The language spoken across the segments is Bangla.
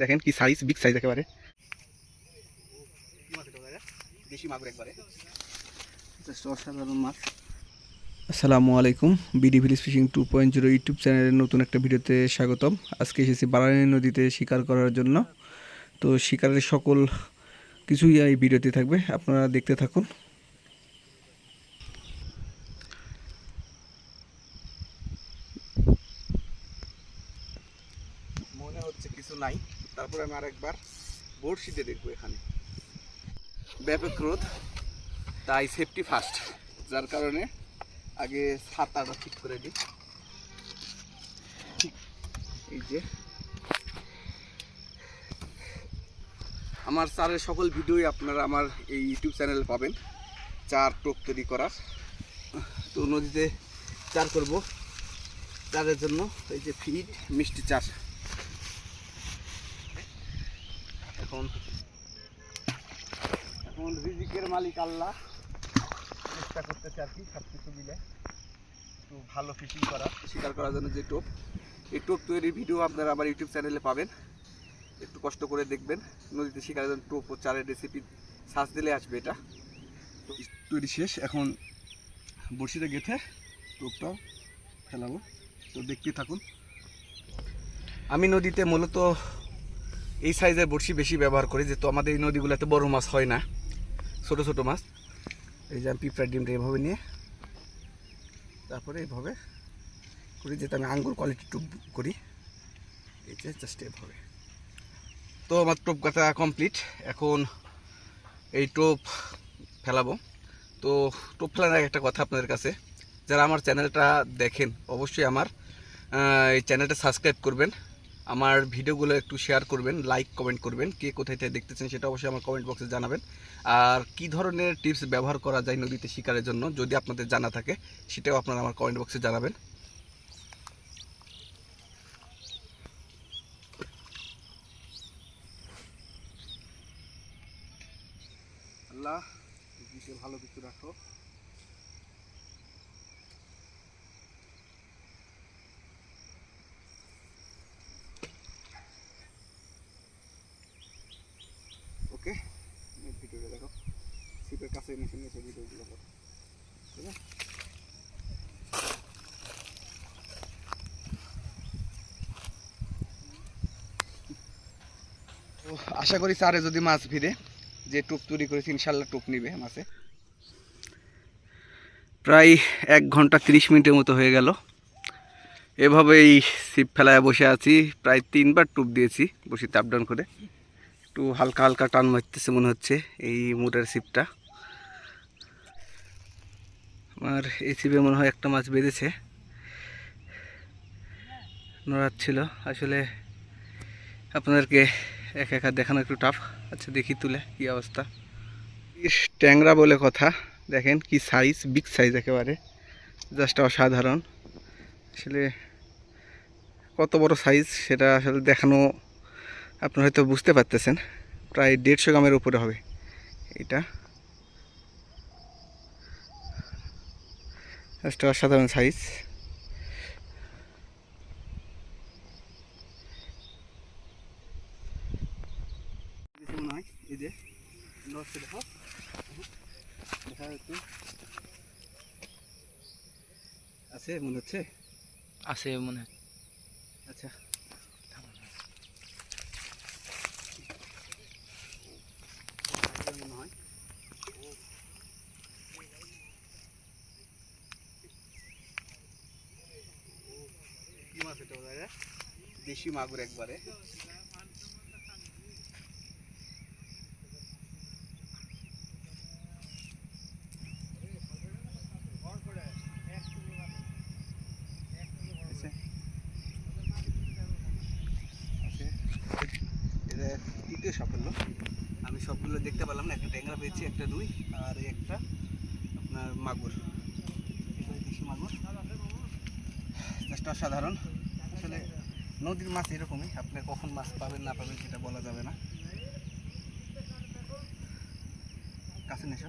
দেখেন কি সাইজ বিগ সাইজ একেবারে। দেশি মাগুর একবারে। অসাধারণ মাছ। আসসালামু আলাইকুম BD village fishing two point zero YouTube চ্যানেলের নতুন একটা ভিডিওতে স্বাগতম। আজকে এসেছি বারানী নদীতে শিকার করার জন্য। তো শিকারের সকল কিছুই এই ভিডিওতে থাকবে আপনারা দেখতে থাকুন। মনে হচ্ছে কিছু নাই। তারপরে আমি আরেকবার বড়শিতে দেখব এখানে। ব্যাপক রোদ, তাই সেফটি ফার্স্ট যার কারণে আগে ছাতাটা ঠিক করে দিই। এই যে। আমার চারের সকল ভিডিওই আপনারা আমার এই ইউটিউব চ্যানেলে পাবেন, চার টোপ তৈরি করার। তো নদীতে চার করব। চারের জন্য এই যে ফিড মিষ্টি চার। এখন। এখন রিজিকের মালিক আল্লাহ। চেষ্টা করতেছে আর কি সব কিছু মিলে একটু ভালো ফিশিং করা। শিকার করার জন্য যে টোপ এই টোপ তৈরির ভিডিও আপনারা আমার ইউটিউব চ্যানেলে পাবেন। একটু কষ্ট করে দেখবেন। নদীতে শিকারের জন্য টোপ ও চারের রেসিপি সার্চ দিলে আসবে এটা। তো তৈরি শেষ। এখন বড়শিতে গেঁথে টোপটা ফেলাবো। তো দেখতে থাকুন। আমি নদীতে মূলত এই সাইজের বড়শি বেশি ব্যবহার করি, যেহেতু আমাদের এই নদীগুলোতে বড় মাছ হয় না, ছোট ছোট মাছ। এই যে আমি পিঁপড়ার ডিমটা এভাবে নিয়ে, তারপরে এইভাবে করি যেটা আমি আঙ্গুর কোয়ালিটি টুপ করি এই যে জাস্ট এভাবে। তো আমার টোপ গাঁথা কমপ্লিট এখন এই টোপ ফেলাবো। তো টোপ ফেলার একটা কথা আপনাদের কাছে, যারা আমার চ্যানেলটা দেখেন, অবশ্যই আমার এই চ্যানেলটা সাবস্ক্রাইব করবেন। আমার ভিডিওগুলো একটু শেয়ার করবেন লাইক কমেন্ট করবেন, কে কোথায় থেকে দেখতেছেন সেটা অবশ্যই আমার কমেন্ট বক্সে জানাবেন। আর কি ধরনের টিপস ব্যবহার করা যায় নদীতে শিকারের জন্য, যদি আপনাদের জানা থাকে, সেটাও আপনারা আমার কমেন্ট বক্সে জানাবেন। আল্লাহ ভালো কিছু রাখো ওকে ভিডিওটা দেখো সিপের কাছে নিচে নিচে ভিডিওগুলো করো ঠিক আছে তো আশা করি স্যারে যদি মাছ ভিড়ে যে টোপ তৈরি করেছি, ইনশাল্লাহ টোপ নিবে মাছে। প্রায় এক ঘণ্টা তিরিশ মিনিটের মতো হয়ে গেল। এভাবেই ছিপ ফেলায় বসে আছি। প্রায় তিনবার টুপ দিয়েছি আপ ডাউন করে। একটু হালকা হালকা টান মারতেছে মনে হচ্ছে এই মুডের ছিপটা। আমার এই ছিপে মনে হয় একটা মাছ বেঁধেছে। নড়াচ্ছিল। আসলে আপনাদেরকে এক একা দেখানো একটু টাফ আচ্ছা দেখি তুলে কি অবস্থা। ইস, ট্যাংরা বলে কথা। দেখেন কি সাইজ বিগ সাইজ একেবারে। জাস্ট অসাধারণ। আসলে কত বড় সাইজ সেটা আসলে দেখানো আপনারা হয়তো বুঝতে পারতেছেন। প্রায় দেড়শো গ্রামের উপরে হবে এটা। জাস্ট অসাধারণ সাইজ এই যে নড়ছে দেখো দেখা যাচ্ছে আছে মনে হচ্ছে? আছে মনে আচ্ছা। মনে হয় দেশি মাগুর একবারে আছে। আছে। এটা তৃতীয় সাফল্য। আমি সবগুলো দেখতে পেলাম না, একটা ট্যাংরা পেয়েছি, একটা রুই আর একটা আপনার মাগুর। দেশি মাগুর। জাস্ট অসাধারণ। আসলে নদীর মাছ এরকমই, আপনি কখন মাছ পাবেন, না পাবেন সেটা বলা যাবে না। কাছে নেশো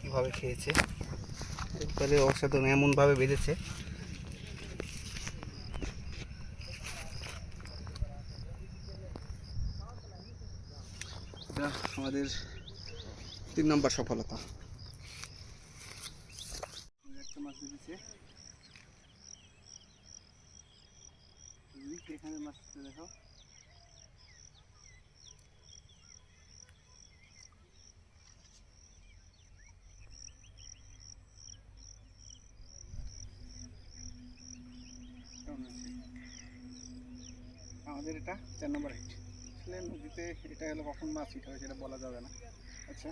কীভাবে খেয়েছে। অসাধারণ, এমনভাবে বেঁধেছে। এটা আমাদের তিন নম্বর সফলতা। মাছ এখানে মাছটা দেখো। আমাদের এটা চার নম্বর হিট আসলে নদীতে এটা হলো কখন মাছ হিট হবে সেটা বলা যাবে না। আচ্ছা।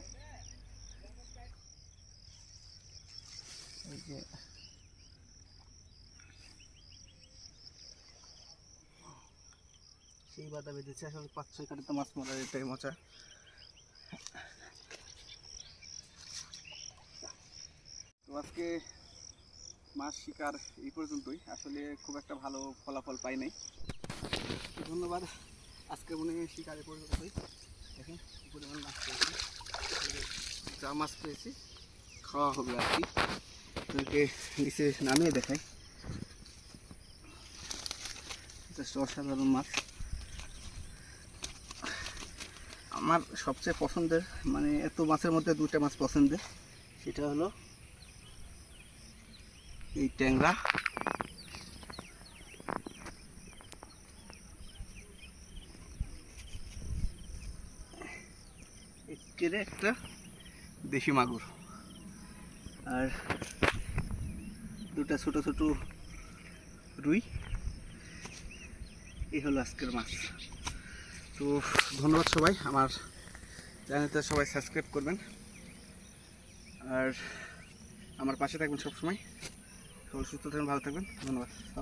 সেই বাধা বেঁধেছে আসলে পাঁচ ছয় কাটাতে মাছ মারার এটাই মজা। তো আজকে মাছ শিকার এই পর্যন্তই। আসলে খুব একটা ভালো ফলাফল পাই নাই। ধন্যবাদ। আজকে মনে হয় শিকার এই পর্যন্তই দেখেন পরিমাণ মাছ পেয়েছি যা মাছ পেয়েছি, খাওয়া হবে আর কি। আপনাকে নিচে নামিয়ে দেখাই। অসাধারণ মাছ। আমার সবচেয়ে পছন্দের মানে এত মাছের মধ্যে দুটা মাছ পছন্দের, সেটা হলো এই ট্যাংরা। কেড়ে একটা দেশি মাগুর। আর দুটা ছোট ছোট রুই। এই হলো আজকের মাছ। তো ধন্যবাদ সবাই। আমার চ্যানেলটা সবাই সাবস্ক্রাইব করবেন। আর আমার পাশে থাকবেন সবসময়। সবাই সুস্থ থাকবেন, ভালো থাকবেন। ধন্যবাদ।